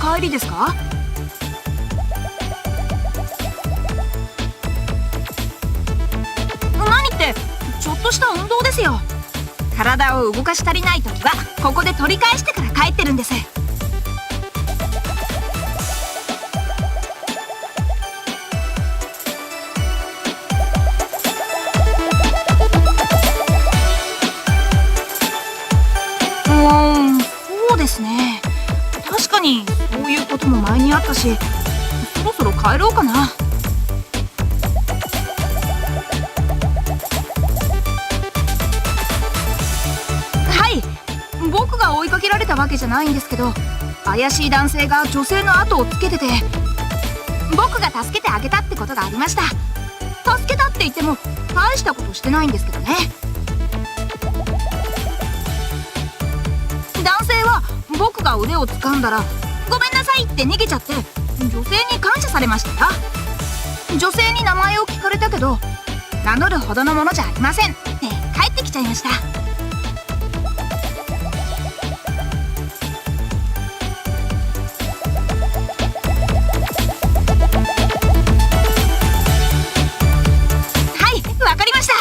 帰りですか？何って？ちょっとした運動ですよ。体を動かし足りない時はここで取り返してから帰ってるんです。ことも前にあったしそろそろ帰ろうかな。はい。僕が追いかけられたわけじゃないんですけど怪しい男性が女性の後をつけてて僕が助けてあげたってことがありました。助けたって言っても大したことしてないんですけどね。男性は僕が腕を掴んだら「ごめんなさい」って逃げちゃって女性に感謝されましたよ。女性に名前を聞かれたけど名乗るほどのものじゃありませんって帰ってきちゃいました。はいわかりました。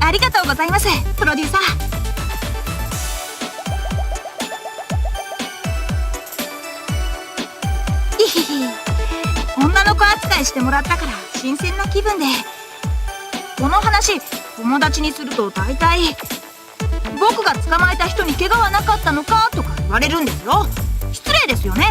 ありがとうございますプロデューサー。女の子扱いしてもらったから新鮮な気分で。この話友達にすると大体僕が捕まえた人に怪我はなかったのかとか言われるんですよ。失礼ですよね。